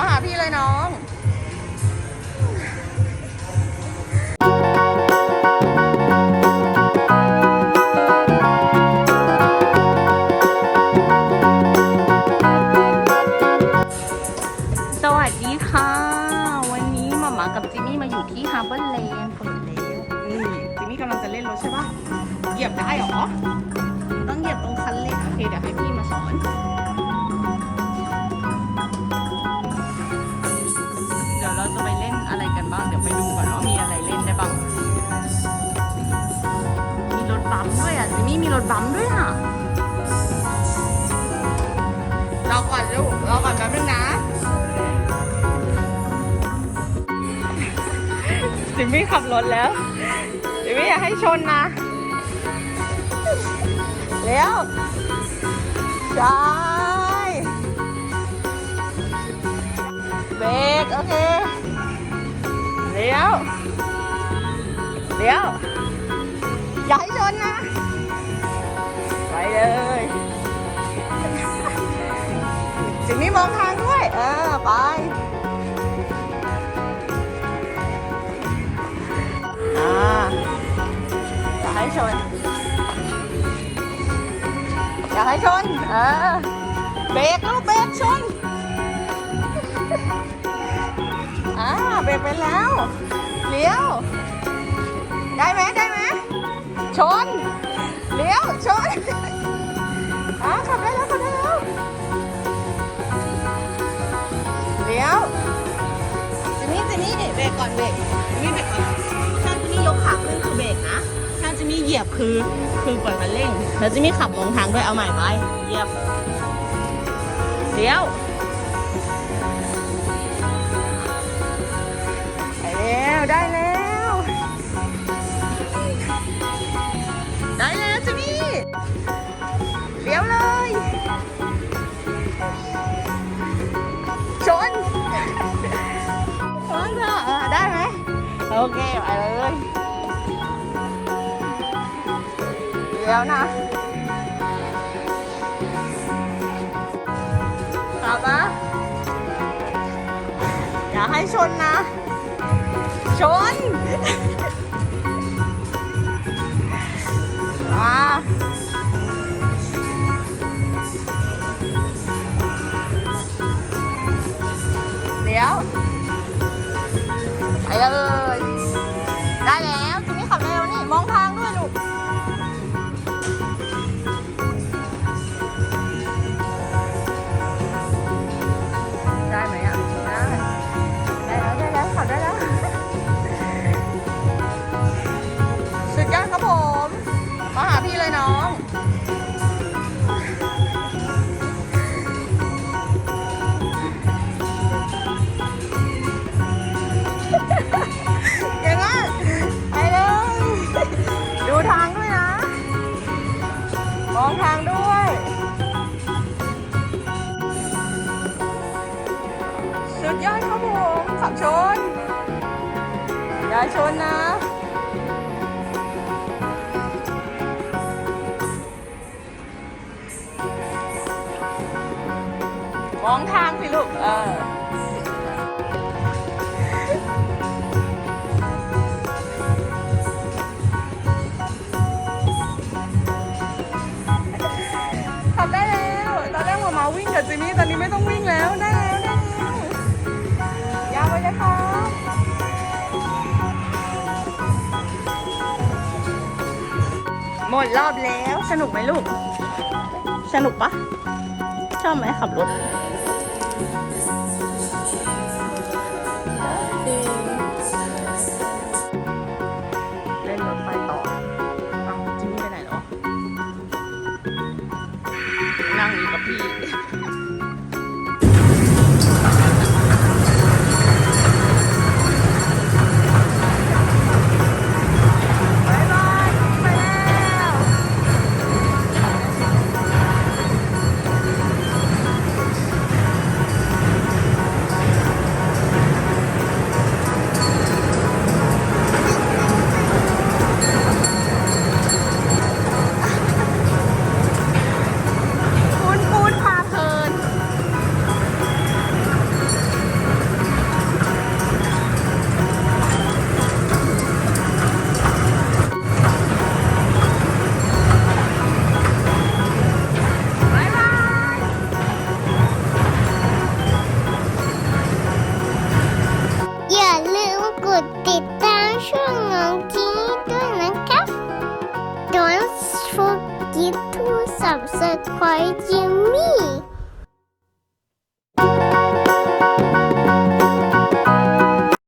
มาหาพี่เลยน้องสวัสดีค่ะ วันนี้หมาหมากับจิมมี่มาอยู่ที่ฮาร์เบอร์เลนเปิดแล้วนี่จิมมี่กำลังจะเล่นรถใช่ปะเหยียบได้เหรอ ต้องเหยียบตรงคันเร่งโอเคเดี๋ยวให้พี่มาสอน ด้วยอะจิมมี่มีรถบัมป์ด้วยอะรอก่อนลูกรอก่อนแป๊บนึงนะจิมมี่ขับรถแล้วจิมมี่อย่าให้ชนนะเร็วใช่เบรกโอเคเลี้ยวเลี้ยวอย่าให้ชนนะ องทางด้วย เออ ไป อ่าอย่าให้ชน อย่าให้ชน เออ เบรกลูกเบรกชน อ่า เบรกไปแล้ว เลี้ยว ได้ไหมได้ไหมชน เลี้ยว ชน ยียบคือคือปล่อยมันเร่ง แล้วจิมมี่ขับลงทางด้วยเอาใหม่ไปเหยียบเลี้ยวไปแล้วได้แล้ว ได้แล้วจิมี่เลี้ยวเลย ชนชนเถอะได้ไหมโอเคไปเลย เดี๋ยวนะขับนะอย่าให้ชนนะ ชนมาเดี๋ยวไปเลยาชนนะมองทางสิลูก เออขับได้แล้ว ตอนแรกหมามาวิ่งกับจิมมี่ ตอนนี้ไม่ต้องวิ่งแล้ว ได้แล้ว ได้แล้ว ยาวไปเลยครั หมดรอบแล้ว สนุกไหมลูก สนุกปะชอบไหมขับรถ 蓝色块精密。